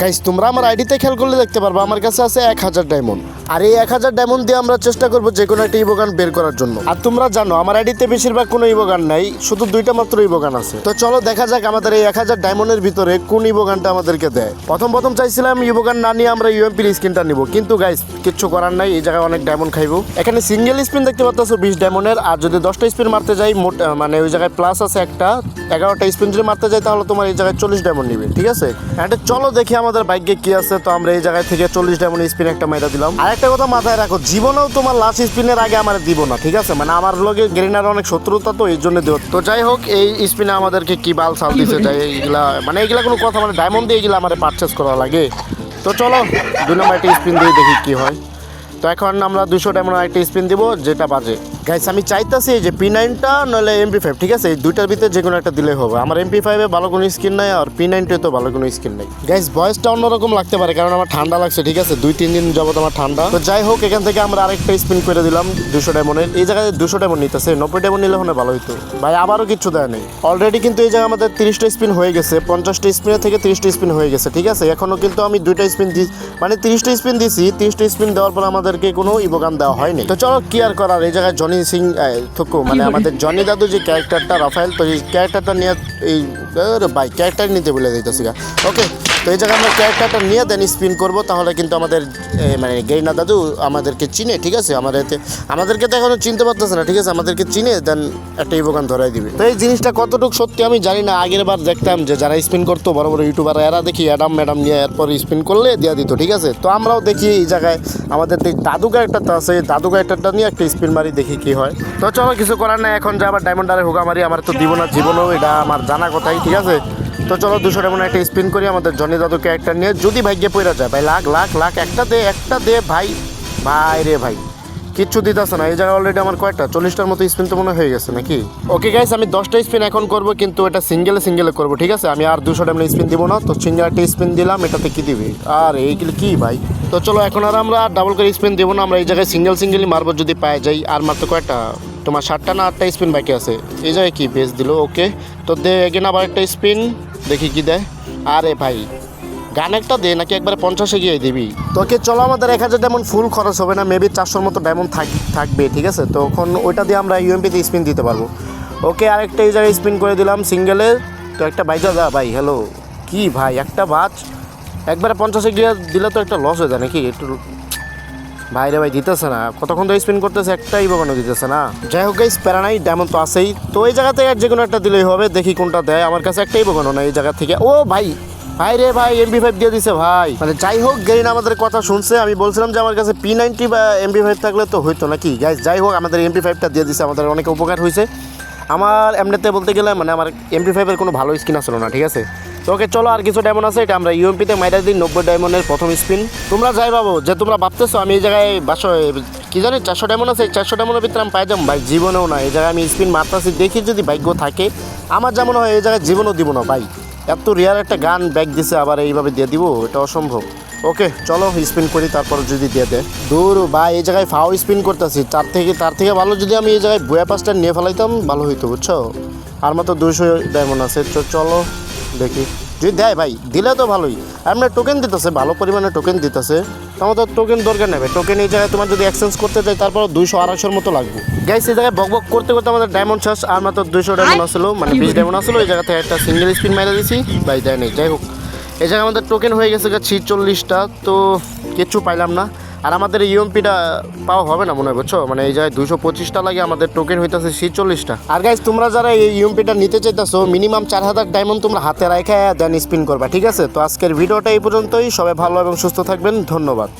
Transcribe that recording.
Guys তোমরা আমার আইডিতে খেয়াল করলে দেখতে পারবা, আমার কাছে আছে এক হাজার ডায়মন্ড আর এই এক হাজার ডায়মন্ড দিয়ে আমরা চেষ্টা করব যে কোনো একটা ইবোগান বের করার জন্য। আর তোমরা জানো, আমার আইডিতে বেশিরভাগ কোনো ইবোগান নাই, শুধু দুইটা মাত্র ইবোগান আছে। তো চলো দেখা যাক আমাদের এই এক হাজার ডায়মন্ডের ভিতরে কোন ইবোগানটা আমাদেরকে দেয়। প্রথম প্রথম চাইছিলাম ইবোগান না নিয়ে আমরা ইউএমপির স্কিনটা নিব। কিন্তু গাইস কিচ্ছু করার নাই, এই জায়গায় অনেক ডায়মন্ড খাইবো। এখানে সিঙ্গেল স্পিন দেখতে পাচ্ছ বিশ ডায়মন্ডের আর যদি দশটা স্পিন মারতে যাই, মোট মানে ওই জায়গায় প্লাস আছে একটা। এগারোটা স্পিন যদি মারতে যাই, তাহলে তোমার এই জায়গায় চল্লিশ ডায়মন্ড নিবে, ঠিক আছে? একটা চলো দেখি আমাদের বাইকে কি আছে, তো আমরা এই জায়গায় থেকে চল্লিশ ডায়মন্ড স্পিন একটা মাইরা দিলাম। আর একটা কথা মাথায় রাখো, জীবনেও তোমার লাস্ট স্পিনের আগে আমার দিব না, ঠিক আছে? মানে আমার লগে গ্রেনার অনেক শত্রুতা, তো এই জন্য দেব তো যাই হোক, এই স্পিনে আমাদেরকে কি বাল সাল দিছে, যাই এইগুলা মানে এইগুলা কোনো কথা মানে ডায়মন্ড দিয়ে এগুলা আমার পারচেস করা লাগে। তো চলো, দুই নম্বর একটা স্পিন দিয়ে দেখি কি হয়। তো এখন আমরা দুশো ডায়মন্ড একটা স্পিন দিব, যেটা বাজে। গাইস আমি চাইতাছি যে পি নাইনটা নইলে এমপি ফাইভ ঠিক আছে? এই দুইটার ভিতরে যে কোনো একটা দিলে হবে। আমার এমপি ফাইভে ভালো কোনো স্কিন নাই, আর পি নাইনটে তো ভালো কোনো স্কিন নাই। গাইস ভয়েসটা অন্যরকম লাগতে পারে, কারণ আমার ঠান্ডা লাগছে, ঠিক আছে? দুই, তিন দিন যাবত আমার ঠান্ডা। তো যাই হোক, এখান থেকে আমরা আরেকটা স্পিন করে দিলাম দুশো ডায়মন্ডের এই জায়গায় দুশো ডায়মন্ড নিতেছে, নব্বই ডায়মন্ড নিলে হলে ভালো হতো ভাই, আবারও কিছু দেয় নেই। অলরেডি কিন্তু এই জায়গায় আমাদের তিরিশটা স্পিন হয়ে গেছে, পঞ্চাশটা স্পিনের থেকে তিরিশটা স্পিন হয়ে গেছে, ঠিক আছে? এখনও কিন্তু আমি দুইটা স্পিন দিই মানে তিরিশটা স্পিন দিছি, তিরিশটা স্পিন দেওয়ার পর আমাদেরকে কোনো ইবোগান দেওয়া হয়নি। তো চলো, কি আর করার? এই জায়গায় জনি সিং থুকু মানে আমাদের জনি দাদু যে ক্যারেক্টারটা রাফায়েল, তো এই ক্যারেক্টারটা নিয়ে এই ভাই ক্যারেক্টার নিতে বলে দিতেছি ওকে তো এই জায়গায় আমরা ক্যারেক্টারটা নিয়ে দেন স্পিন করব, তাহলে কিন্তু আমাদের মানে গেরিনা দাদু আমাদেরকে চিনে, ঠিক আছে? আমাদের আমাদেরকে তো এখনও চিনতে পারতেছে না, ঠিক আছে? আমাদেরকে চিনে দেন একটা ইবোগান ধরাই দিবে। তো এই জিনিসটা কতটুকু সত্যি আমি জানি না, আগের বার দেখতাম যে যারা স্পিন করতো, বড় বড় ইউটিউবার এরা দেখি অ্যাডাম ম্যাডাম নিয়ে এরপর স্পিন করলে দিয়ে দিত, ঠিক আছে? তো আমরাও দেখি এই জায়গায় আমাদের দাদু ক্যারেক্টারটা আছে, দাদু ক্যারেক্টারটা নিয়ে একটা স্পিন মারি, দেখি কি হয়। তো চলো, কিছু করার নাই, এখন যে আবার ডায়মন্ড আরে মারি, আমার তো দিব না জীবনেও, এটা আমার জানা কথাই, ঠিক আছে? তো চলো, দুশো ডায়মন্ড একটা স্পিন করি, আমাদের জনি দাদুকে একটা নিয়ে, যদি ভাগ্যে পড়ে যায়, ভাই, লাখ লাখ লাখ, একটা দে একটা দে, ভাই ভাই রে ভাই। কিচ্ছু দিতেছে না। এই জায়গায় অলরেডি আমার কয়েকটা, চল্লিশটার মতো স্পিন তো মনে হয় গেছে নাকি? ওকে গাইস আমি দশটা স্পিন এখন করব, কিন্তু এটা সিঙ্গেলে সিঙ্গেলে করব, ঠিক আছে? আমি আর দুশো টাইম স্পিন দিব না, তো সিঙ্গেল একটা স্পিন দিলাম, এটাতে কি দিবি? আর এইগুলো কী ভাই? তো চলো, এখন আর আমরা ডাবল করে স্পিন দেবো না, আমরা এই জায়গায় সিঙ্গেল সিঙ্গেলই মারবো যদি পায়ে যাই আর মাত্র কয়েকটা, তোমার সাতটা না আটটা স্পিন বাকি আছে? এই জায়গায় কি বেস দিল? ওকে তো দে এগেন আবার একটা স্পিন দেখি কি দেয়। আরে ভাই গান একটা দে, নাকি একবারে পঞ্চাশে গিয়ে দিবি? তোকে চলো আমাদের এক হাজার ডায়মন্ড ফুল খরচ হবে না মেবি চারশোর মতো ডায়মন্ড থাক থাকবে, ঠিক আছে? তখন ওইটা দিয়ে আমরা ইউএমপিতে স্পিন দিতে পারব। ওকে, আরেকটা এই জায়গায় স্পিন করে দিলাম সিঙ্গেলে তো একটা বাইজা দা ভাই হ্যালো কি ভাই, একটা বাজ। একবারে পঞ্চাশে গিয়ে দিলে তো একটা লস হয়ে যায় নাকি? একটু ভাইরে ভাই, দিতেছে না। কতক্ষণ তো স্পিন করতেছে, একটাই বাগানো দিতেছে না। যাই হোক গাইস প্যারা নাই ডায়মন্ড তো আছেই। তো এই জায়গা থেকে যে কোনো একটা দিলেই হবে, দেখি কোনটা দেয়। আমার কাছে একটাই বাগানো না, এই জায়গা থেকে। ও ভাই ভাই রে ভাই এমবি ফাইভ দিয়ে দিছে ভাই। মানে যাই হোক গেরিন আমাদের কথা শুনছে। আমি বলছিলাম যে আমার কাছে পি নাইনটি বা এমবি ফাইভ থাকলে তো হইতো নাকি? গাইস যাই হোক, আমাদের এমপি ফাইভটা দিয়ে দিছে। আমাদের অনেক উপকার হয়েছে আমার এমনিতে বলতে গেলে মানে আমার এমপি ফাইভের কোনো ভালো স্কিন আসলো না, ঠিক আছে? তো ওকে, চলো, আর কিছু ডায়মন্ড আছে। এটা আমরা ইউএমপিতে মাইরা দিই, নব্বই ডায়মন্ডের প্রথম স্পিন তোমরা যাই পাবো যে তোমরা ভাবতেছো, আমি এই জায়গায় বাসো কি জানি, চারশো ডায়মন্ড আছে চারশো ডায়মন্ডের ভিতরে আমি পাই যাব। ভাই, জীবনেও না, এই জায়গায় আমি স্পিন মারতাছি, দেখি যদি ভাগ্য থাকে। আমার যেমন হয়, এই জায়গায় জীবনও দিব না, ভাই। এত রিয়ার একটা গান ব্যাগ দিছে, আবার এইভাবে দিয়ে দিব, এটা অসম্ভব। ওকে, চলো স্পিন করি, তারপর যদি দিয়ে দেয়। দূর বা এই জায়গায় ফাও স্পিন করতেছি, তার থেকে তার থেকে ভালো যদি আমি এই জায়গায় বুয়া পাঁচটা নিয়ে ফেলাইতাম, ভালো হইতো, বুঝছ? আর মাত্র দুইশো ডায়মন্ড আছে চলো দেখি। যদি দেয় ভাই দিলে তো ভালোই। আমরা টোকেন দিতেছে ভালো পরিমাণে টোকেন দিতেছে। আমাদের তো টোকেন দরকার নেবে টোকেন এই জায়গায় তোমার যদি এক্সচেঞ্জ করতে চাই তারপর দুইশো আড়াইশোর মতো লাগবে। গাইস এই জায়গায় বকবক বক করতে করতে আমাদের ডায়মন্ড চার্জ আর মাত্র দুইশো ডায়মন্ড আসলো মানে বিশ ডায়মন্ড আসলো। এই জায়গা থেকে একটা সিঙ্গেল স্পিন মেরে দিয়েছি ভাই দেয় নেই। যাই হোক। এই জায়গায় আমাদের টোকেন হয়ে গেছে ছিচল্লিশটা তো কিচ্ছু পাইলাম না। আর আমাদের ইউএমপিটা পাওয়া হবে না মনে হয় মানে এই যায় দুশো পঁচিশটা লাগে, আমাদের টোকেন হইতেছে ছিচল্লিশটা। আর গাইজ তোমরা যারা এই ইউএমপিটা নিতে চাইতেছো মিনিমাম চার হাজার ডায়মন্ড তোমরা হাতে রাখা দেন স্পিন করবা, ঠিক আছে? তো আজকের ভিডিওটা এই পর্যন্তই। সবাই ভালো এবং সুস্থ থাকবেন। ধন্যবাদ।